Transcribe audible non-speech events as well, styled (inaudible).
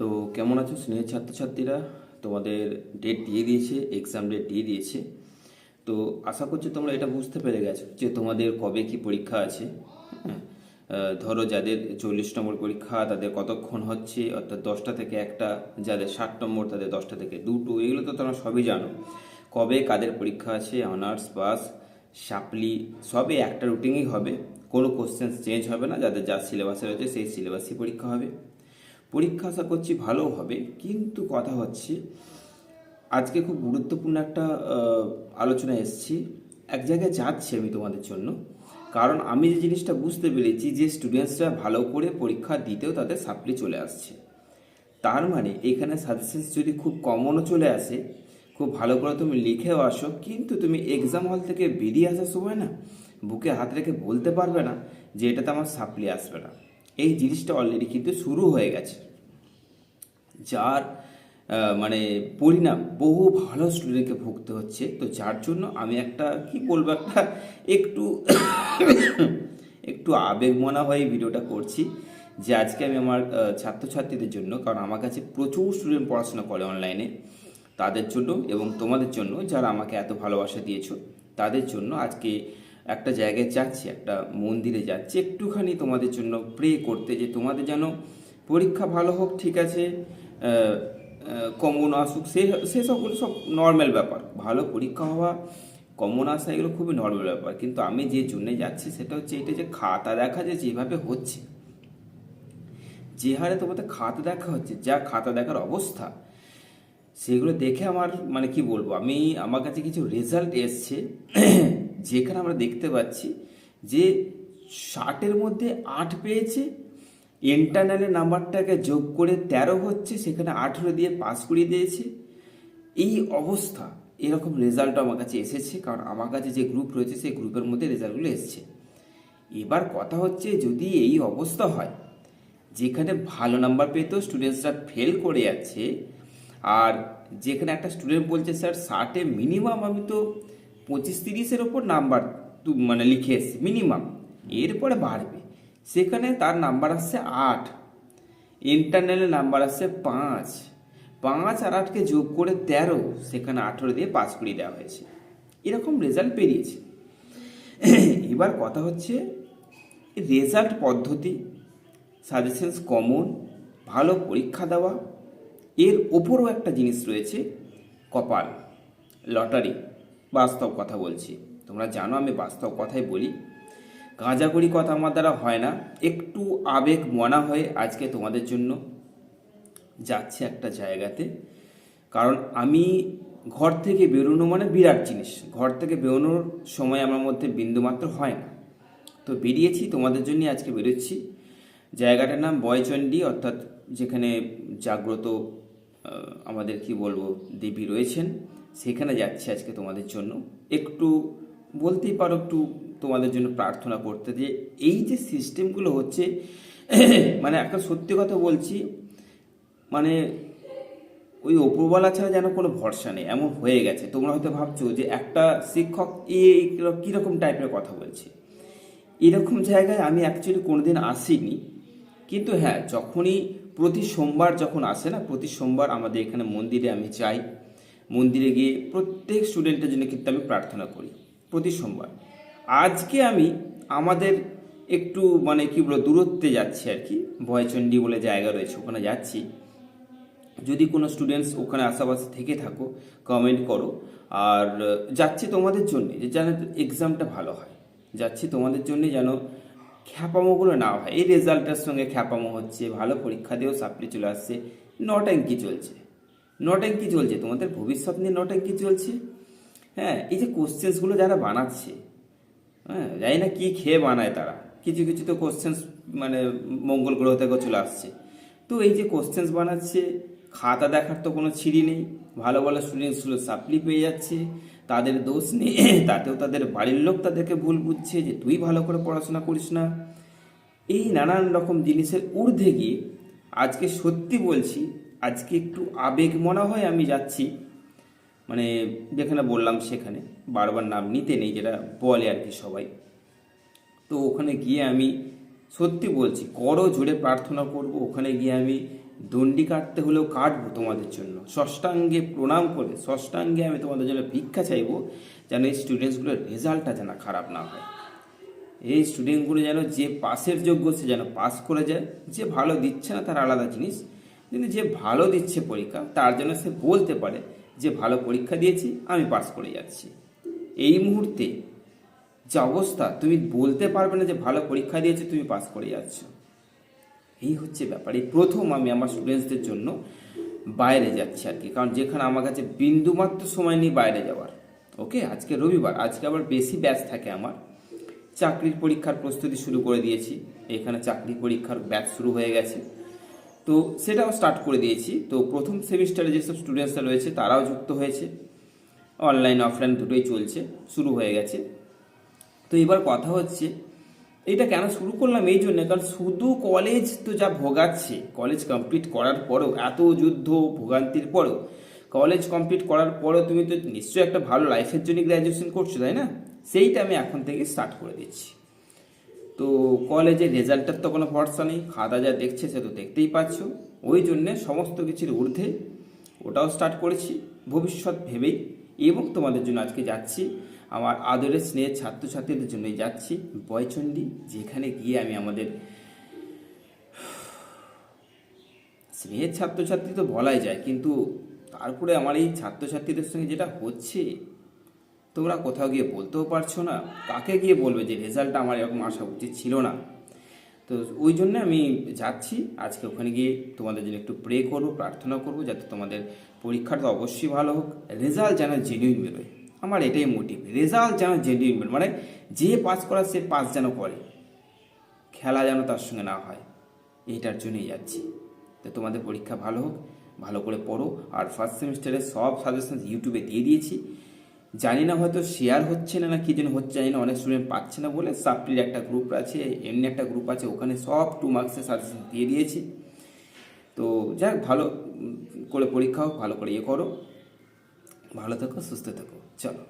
তো কেমন আছো স্নেহের ছাত্রছাত্রীরা? তোমাদের ডেট দিয়ে দিয়েছে এক্সাম ডেট দিয়ে দিয়েছে। তো আশা করছি তোমরা এটা বুঝতে পেরে গেছো যে তোমাদের কবে কি পরীক্ষা আছে। হ্যাঁ ধরো যাদের চল্লিশ নম্বর পরীক্ষা, তাদের কতক্ষণ হচ্ছে, অর্থাৎ দশটা থেকে একটা, যাদের ষাট নম্বর, তাদের দশটা থেকে দুটো এগুলো তো তোমরা সবই জানো। কবে কাদের পরীক্ষা আছে অনার্স পাস সাপ্লি, সবই একটা রুটিনই হবে। কোনো কোশ্চেন চেঞ্জ হবে না, যাদের যা সিলেবাসে রয়েছে, সেই সিলেবাসই পরীক্ষা হবে। পরীক্ষা আশা করছি ভালো হবে, কিন্তু কথা হচ্ছে আজকে খুব গুরুত্বপূর্ণ একটা আলোচনা এসেছি। এক জায়গায় যাচ্ছি আমি তোমাদের জন্য, কারণ আমি যে জিনিসটা বুঝতে পেরেছি যে স্টুডেন্টসরা ভালো করে পরীক্ষা দিতেও তাদের সাপ্লি চলে আসছে। তার মানে এখানে সাজেশনস যদি খুব কমনও চলে আসে, খুব ভালো করে তুমি লিখেও আসো, কিন্তু তুমি এক্সাম হল থেকে বেরিয়ে আসার সময় না, বুকে হাত রেখে বলতে পারবে না যে এটাতে আমার সাপ্লি আসবে না। এই জিনিসটা অলরেডি কিন্তু শুরু হয়ে গেছে। যার মানে পরিণাম বহু ভালো স্টুডেন্টকে ভুগতে হচ্ছে। তো যার জন্য আমি একটা, কি বলব, একটা একটু একটু আবেগমনা হয়ে ভিডিওটা করছি যে আজকে আমি আমার ছাত্রছাত্রীদের জন্য, কারণ আমার কাছে প্রচুর স্টুডেন্ট পড়াশোনা করে অনলাইনে তাদের জন্য এবং তোমাদের জন্য, যারা আমাকে এত ভালোবাসা দিয়েছ, তাদের জন্য আজকে একটা জায়গায় যাচ্ছি, একটা মন্দিরে যাচ্ছি, একটুখানি তোমাদের জন্য প্রে করতে যে তোমাদের যেন পরীক্ষা ভালো হোক, ঠিক আছে কমন আসুক, সে সেসবগুলো সব নর্মাল ব্যাপার। ভালো পরীক্ষা হওয়া কমন আসা, এগুলো খুবই নর্মাল ব্যাপার। কিন্তু আমি যে জন্যে যাচ্ছি সেটা হচ্ছে এটা যে খাতা দেখা যে যেভাবে হচ্ছে। যে হারে তোমাদের খাতা দেখা হচ্ছে, যা খাতা দেখার অবস্থা, সেগুলো দেখে আমার মানে কি বলব, আমি, আমার কাছে কিছু রেজাল্ট এসছে যেখানে আমরা দেখতে পাচ্ছি যে ষাটের মধ্যে আট পেয়েছে ইন্টারনালের নাম্বারটাকে যোগ করে তেরো হচ্ছে, সেখানে আঠেরো দিয়ে পাস করিয়ে দিয়েছে। এই অবস্থা, এরকম রেজাল্ট আমার কাছে এসেছে, কারণ আমার কাছে যে গ্রুপ রয়েছে, সেই গ্রুপের মধ্যে রেজাল্টগুলো এসছে। এবার কথা হচ্ছে, যদি এই অবস্থা হয়, যেখানে ভালো নাম্বার পেতেও স্টুডেন্টসরা ফেল করে যাচ্ছে, আর যেখানে একটা স্টুডেন্ট বলছে স্যার ষাটে মিনিমাম আমি তো পঁচিশ তিরিশের ওপর নাম্বার মানে লিখে এসছি মিনিমাম এরপরে বাড়বে। সেখানে তার নাম্বার আসছে আট। ইন্টারনালে নাম্বার আসছে পাঁচ। পাঁচ আর আটকে যোগ করে তেরো, সেখানে আঠেরো দিয়ে পাস করিয়ে দেওয়া হয়েছে। এরকম রেজাল্ট বেরিয়েছে। এবার কথা হচ্ছে রেজাল্ট পদ্ধতি সাজেশনস কমন ভালো পরীক্ষা দেওয়া, এর ওপরও একটা জিনিস রয়েছে, কপাল লটারি বাস্তব কথা বলছি। তোমরা জানো আমি বাস্তব কথাই বলি। গাঁজাগুড়ি কথা আমার দ্বারা হয় না। একটু আবেগ মনা হয়ে আজকে তোমাদের জন্য যাচ্ছে একটা জায়গাতে। কারণ আমি ঘর থেকে বেরোনো মানে বিরাট জিনিস। ঘর থেকে বেরোনোর সময় আমার মধ্যে বিন্দুমাত্র হয় না। তো বেরিয়েছি, তোমাদের জন্যই আজকে বেরোচ্ছি। জায়গাটার নাম বয়চণ্ডী, অর্থাৎ যেখানে জাগ্রত আমাদের কি বলব, দেবী রয়েছেন। সেখানে যাচ্ছি আজকে তোমাদের জন্য। একটু বলতেই পারো, একটু তোমাদের জন্য প্রার্থনা করতে যে এই যে সিস্টেমগুলো হচ্ছে (coughs) মানে একটা সত্যি কথা বলছি মানে ওই ওপরওয়ালা ছাড়া যেন কোনো ভরসা নেই, এমন হয়ে গেছে। তোমরা হয়তো ভাবছ যে একটা শিক্ষক এ কীরকম টাইপের কথা বলছে। এরকম জায়গায় আমি অ্যাকচুয়ালি কোনোদিন আসিনি। কিন্তু হ্যাঁ যখনই প্রতি সোমবার যখন আসে না, প্রতি সোমবার আমাদের এখানে মন্দিরে আমি যাই। মন্দিরে গিয়ে প্রত্যেক স্টুডেন্টের জন্য কিন্তু আমি প্রার্থনা করি প্রতি সোমবার। আজকে আমি আমাদের একটু মানে কি বলব, দূরত্বে যাচ্ছি আর কি, ভয়চণ্ডী বলে জায়গা রয়েছে, ওখানে যাচ্ছি। যদি কোনো স্টুডেন্টস ওখানে আশেপাশে থেকে থাকো কমেন্ট করো। আর যাচ্ছি তোমাদের জন্যে, যে যেন এক্সামটা ভালো হয়। যাচ্ছি তোমাদের জন্যে যেন খ্যাপামোগুলো না হয়। এই রেজাল্টের সঙ্গে খ্যাপামো হচ্ছে, ভালো পরীক্ষা দিয়েও সাপ্লি চলে আসছে নট্যাঙ্কি চলছে। নট্যাঙ্কি চলছে? তোমাদের ভবিষ্যৎ নিয়ে নট্যাঙ্কি চলছে? হ্যাঁ এই যে কোশ্চেন্সগুলো যারা বানাচ্ছে হ্যাঁ জানি না কি খেয়ে বানায় তারা। কিছু কিছু তো কোশ্চেন্স মানে মঙ্গল গ্রহ থেকে চলে আসছে। তো এই যে কোশ্চেন্স বানাচ্ছে, খাতা দেখার তো কোনো ছিঁড়ি নেই। ভালো ভালো স্টুডেন্টসগুলো সাপ্লি পেয়ে যাচ্ছে। তাদের দোষ নেই, (coughs) তাতেও তাদের বাড়ির লোক তাদেরকে ভুল বুঝছে যে তুই ভালো করে পড়াশোনা করিস না। এই নানান রকম জিনিসের ঊর্ধ্বে গিয়ে আজকে সত্যি বলছি আজকে একটু আবেগ মনে হয় আমি যাচ্ছি। মানে যেখানে বললাম সেখানে। বারবার নাম নিতে নেই, যেটা বলে আর কি সবাই। তো ওখানে গিয়ে আমি সত্যি বলছি, করো জোরে প্রার্থনা করব, ওখানে গিয়ে আমি দণ্ডি কাটতে হলেও কাটবো তোমাদের জন্য। ষষ্ঠাঙ্গে প্রণাম করে, ষষ্ঠাঙ্গে আমি তোমাদের জন্য ভিক্ষা চাইব, যেন এই স্টুডেন্টসগুলোর রেজাল্টটা যেন খারাপ না হয়। এই স্টুডেন্টগুলো যেন যে পাসের যোগ্য সে যেন পাস করে যায়, যে ভালো দিচ্ছে না তার আলাদা জিনিস। কিন্তু যে ভালো দিচ্ছে পরীক্ষা, তার জন্য সে বলতে পারে যে ভালো পরীক্ষা দিয়েছি, আমি পাস করে যাচ্ছি। এই মুহূর্তে যে অবস্থা, তুমি বলতে পারবে না যে ভালো পরীক্ষা দিয়েছে, তুমি পাস করে যাচ্ছ। এই হচ্ছে ব্যাপার। এই প্রথম আমি আমার স্টুডেন্টসদের জন্য বাইরে যাচ্ছি আর কি। কারণ যেখানে আমার কাছে বিন্দুমাত্র সময় নেই বাইরে যাওয়ার। ওকে? আজকে রবিবার। আজকে আবার বেশি ব্যাচ থাকে আমার। চাকরির পরীক্ষার প্রস্তুতি শুরু করে দিয়েছি। এখানে চাকরি পরীক্ষার ব্যাচ শুরু হয়ে গেছে। তো সেটাও স্টার্ট করে দিয়েছি। তো প্রথম সেমিস্টারে যেসব স্টুডেন্টসরা রয়েছে, তারাও যুক্ত হয়েছে। অনলাইন অফলাইন দুটোই চলছে, শুরু হয়ে গেছে। তো এবার কথা হচ্ছে, এটা কেন শুরু করলাম এই জন্য? কারণ শুধু কলেজ তো যা ভোগাচ্ছে কলেজ কমপ্লিট করার পরেও, এত যুদ্ধ, ভোগান্তির পরেও কলেজ কমপ্লিট করার পরেও তুমি তো নিশ্চয়ই একটা ভালো লাইফের জন্য গ্র্যাজুয়েশন করছ, তাই না? সেইটা আমি এখন থেকে স্টার্ট করে দিচ্ছি। তো কলেজের রেজাল্টের তো কোনো ভরসা নেই খাদা যা দেখছে সে তো দেখতেই পাচ্ছ। ওই জন্যে সমস্ত কিছুর ঊর্ধ্বে ওটাও স্টার্ট করেছি, ভবিষ্যৎ ভেবেই। এবং তোমাদের জন্য আজকে যাচ্ছি, আমার আদরের স্নেহের ছাত্রছাত্রীদের জন্যই যাচ্ছি, বয়চণ্ডী, যেখানে গিয়ে আমি আমাদের স্নেহের ছাত্রছাত্রী তো বলাই যায়, কিন্তু তারপরে আমার এই ছাত্রছাত্রীদের সঙ্গে যেটা হচ্ছে তোমরা কোথাও গিয়ে বলতেও পারছ না, কাকে গিয়ে বলবে যে রেজাল্টটা আমার এরকম আসা উচিত ছিল না। তো ওই জন্য আমি যাচ্ছি, আজকে ওখানে গিয়ে তোমাদের জন্য একটু প্রে করব, প্রার্থনা করব, যাতে তোমাদের পরীক্ষাটা অবশ্যই ভালো হোক। রেজাল্ট যেন জেনুইন বেরোয়। আমার এটাই মোটিভ রেজাল্ট যেন জেনুইন বেরোয়। মানে যে পাস করার সে পাস যেন করে। খেলা যেন তার সঙ্গে না হয়। এইটার জন্যই যাচ্ছি। তো তোমাদের পরীক্ষা ভালো হোক, ভালো করে পড়ো। আর ফার্স্ট সেমিস্টারে সব সাজেশন ইউটিউবে দিয়ে দিয়েছি। জানি না হয়তো শেয়ার হচ্ছে না না কী যেন হচ্ছে জানি না, অনেক স্টুডেন্ট পাচ্ছে না বলে সাপ্লির একটা গ্রুপ আছে, এমনি একটা গ্রুপ আছে, ওখানে সব টু মার্কসের সাজেশন দিয়ে দিয়েছি। তো যাক, ভালো করে পরীক্ষা হোক, ভালো করে ইয়ে করো। ভালো থেকো, সুস্থ থেকো। চলো।